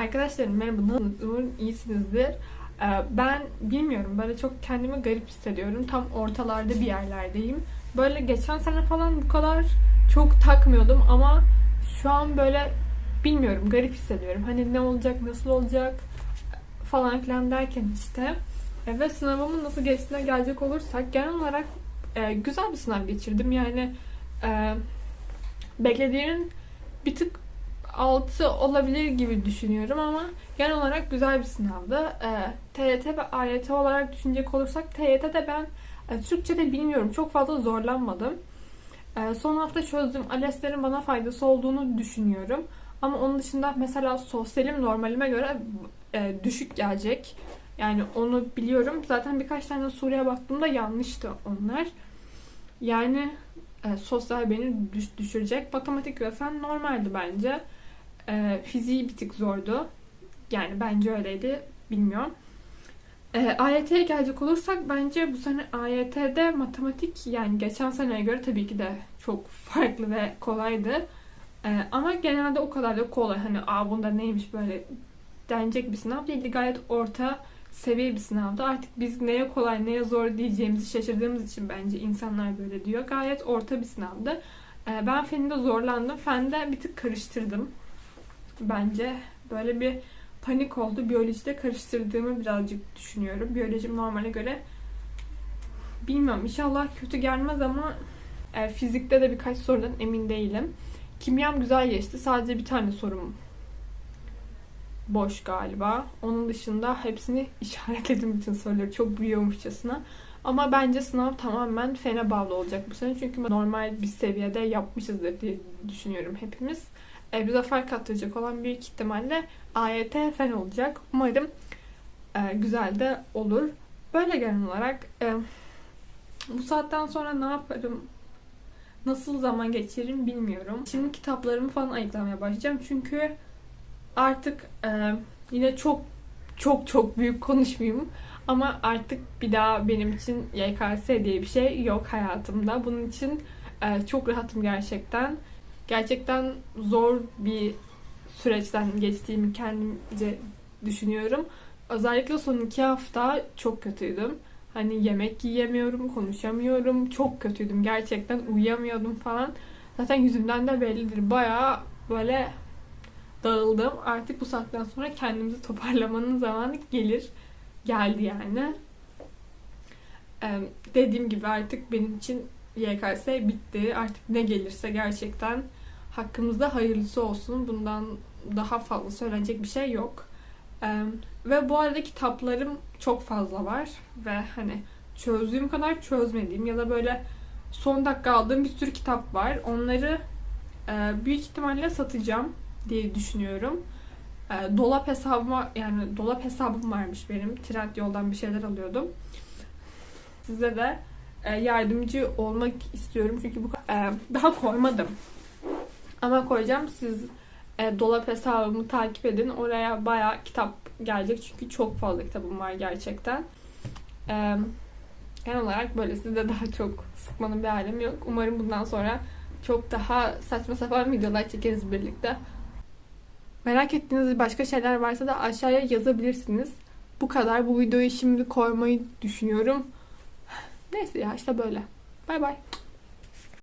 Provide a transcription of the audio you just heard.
Arkadaşlarım merhaba? Umarım iyisinizdir. Ee, Ben bilmiyorum, böyle çok kendimi garip hissediyorum. Tam ortalarda bir yerlerdeyim. Böyle geçen sene falan bu kadar çok takmıyordum ama şu an böyle bilmiyorum, garip hissediyorum. Hani ne olacak, nasıl olacak falan filan derken işte. E, Ve sınavımın nasıl geçtiğine gelecek olursak genel olarak e, güzel bir sınav geçirdim. Yani e, bir tık altı olabilir gibi düşünüyorum ama genel olarak güzel bir sınavdı. Ee, TYT ve AYT olarak düşünecek olursak TYT'de ben e, Türkçe'de bilmiyorum çok fazla zorlanmadım. Ee, son hafta çözdüm. ALES'lerin bana faydası olduğunu düşünüyorum. Ama onun dışında mesela sosyalim normalime göre e, düşük gelecek. Yani onu biliyorum. Zaten birkaç tane soruya baktığımda yanlıştı onlar. Yani e, sosyal beni düş- düşürecek. Matematik ve fen normaldi bence. E, fiziği bir tık zordu. Yani bence öyleydi. Bilmiyorum. E, AYT'ye gelecek olursak bence bu sene AYT'de matematik yani geçen seneye göre tabii ki de çok farklı ve kolaydı. E, ama genelde o kadar da kolay. Hani Aa, bunda neymiş böyle denecek bir sınav değildi. Gayet orta seviye bir sınavdı. Artık biz neye kolay neye zor diyeceğimizi şaşırdığımız için bence insanlar böyle diyor. Gayet orta bir sınavdı. Ee, Ben fende zorlandım. Fende bir tık karıştırdım. Bence böyle bir panik oldu. Biyolojide karıştırdığımı birazcık düşünüyorum. Biyolojim normale göre bilmiyorum. İnşallah kötü gelmez ama e, fizikte de birkaç sorudan emin değilim. Kimyam güzel geçti. Sadece bir tane sorum boş galiba. Onun dışında hepsini işaretledim bütün soruları. Çok biliyormuşçasına. Ama bence sınav tamamen fene bağlı olacak bu sene. Çünkü normal bir seviyede yapmışızdır diye düşünüyorum hepimiz. E, bize fark attıracak olan büyük ihtimalle AYT fen olacak. Umarım e, güzel de olur. Böyle genel olarak e, bu saatten sonra ne yaparım, nasıl zaman geçiririm bilmiyorum. Şimdi kitaplarımı falan ayıklamaya başlayacağım. Çünkü artık e, yine çok çok çok büyük konuşmayayım ama artık bir daha benim için YKS diye bir şey yok hayatımda. Bunun için e, çok rahatım gerçekten. Gerçekten zor bir süreçten geçtiğimi kendimce düşünüyorum. Özellikle son iki hafta çok kötüydüm. Hani yemek yiyemiyorum, konuşamıyorum. Çok kötüydüm gerçekten. Uyuyamıyordum falan. Zaten yüzümden de bellidir. Bayağı böyle dağıldım. Artık bu saatten sonra kendimizi toparlamanın zamanı gelir. Geldi yani. Ee, dediğim gibi artık benim için YKS bitti. Artık ne gelirse gerçekten hakkımızda hayırlısı olsun. Bundan daha fazla söylenecek bir şey yok. Ee, ve bu arada kitaplarım çok fazla var. Ve hani çözdüğüm kadar çözmediğim ya da böyle son dakika aldığım bir sürü kitap var. Onları e, büyük ihtimalle satacağım diye düşünüyorum. E, dolap hesabıma yani dolap hesabım varmış benim. Trendyol'dan bir şeyler alıyordum. Size de e, yardımcı olmak istiyorum çünkü bu e, daha koymadım. Ama koyacağım. Siz e, dolap hesabımı takip edin. Oraya bayağı kitap gelecek çünkü çok fazla kitabım var gerçekten. E, genel olarak böyle size daha çok sıkmanın bir alemi yok. Umarım bundan sonra çok daha saçma sapan videolar çekeriz birlikte. Merak ettiğiniz başka şeyler varsa da aşağıya yazabilirsiniz. Bu kadar. Bu videoyu şimdi koymayı düşünüyorum. Neyse ya işte böyle. Bay bay.